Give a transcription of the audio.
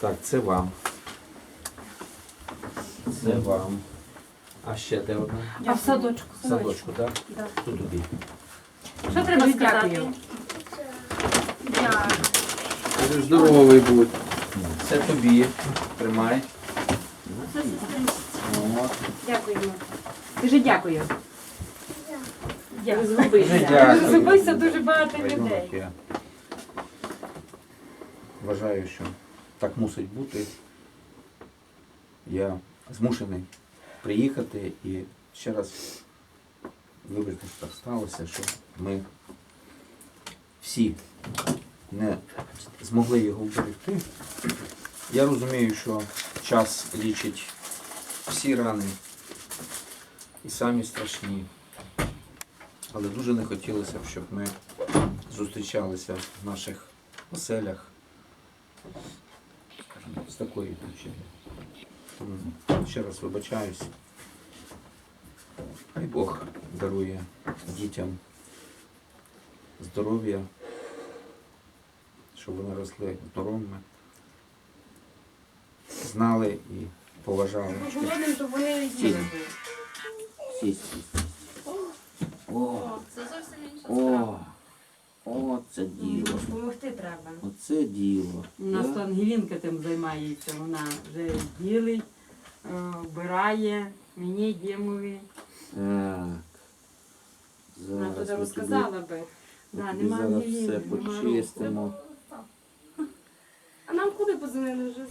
Так, це вам. Це вам. А ще де одна? А в садочку? В Садочку, так? Да. Тут тобі. Що треба сказати? дякую. Дякую. Здоровий будь. Це тобі. Тримай. От. Дякуємо. Дуже дякую. Дякую. Дуже дякую. Розгубився дуже багато людей. Вважаю, що так мусить бути. Я змушений приїхати і ще раз вибачте, що так сталося, що ми всі не змогли його вберегти. Я розумію, що час лічить всі рани і самі страшні. Але дуже не хотілося б, щоб ми зустрічалися в наших оселях з такої причини. Ще раз вибачаюсь. Хай Бог дарує дітям здоров'я, щоб вони росли здоровими, знали і поважали. Голодним, то вони Сість. Сість, сість. О, Це зовсім інша о, о, це діло. Допомогти треба. Оце діло. У нас то Ангелінка тим займається, вона вже ділить, е, вбирає, мені Дімові. Так. Вона туди розказала би. Да, нема Ангеліни, все почистимо. А нам куди позвонили вже?